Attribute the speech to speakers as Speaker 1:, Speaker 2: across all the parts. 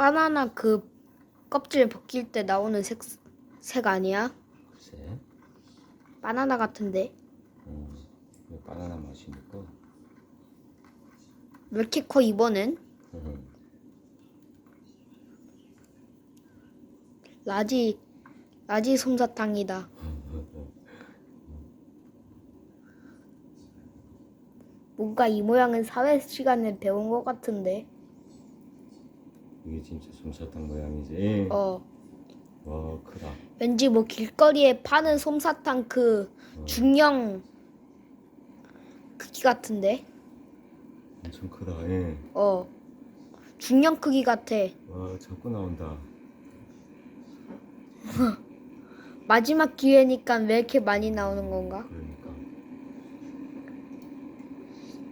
Speaker 1: 바나나 그 껍질 벗길 때 나오는 색, 색 아니야?
Speaker 2: 글쎄.
Speaker 1: 바나나 같은데
Speaker 2: 어, 이거 바나나 맛이니까.
Speaker 1: 왜 이렇게 커 이번엔? 라지 라지 솜사탕이다. 뭔가 이 모양은 사회 시간에 배운 것 같은데.
Speaker 2: 이게 진짜 솜사탕 모양이지.
Speaker 1: 어
Speaker 2: 와 크다.
Speaker 1: 왠지 뭐 길거리에 파는 솜사탕 그 중형 크기 같은데.
Speaker 2: 엄청 크다. 예.
Speaker 1: 어 중형 크기 같아.
Speaker 2: 와 자꾸 나온다.
Speaker 1: 마지막 기회니까 왜 이렇게 많이 나오는 건가?
Speaker 2: 그러니까.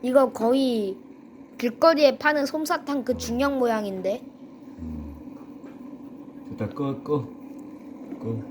Speaker 1: 이거 거의 길거리에 파는 솜사탕 그 중형 모양인데.
Speaker 2: Coca-Cola.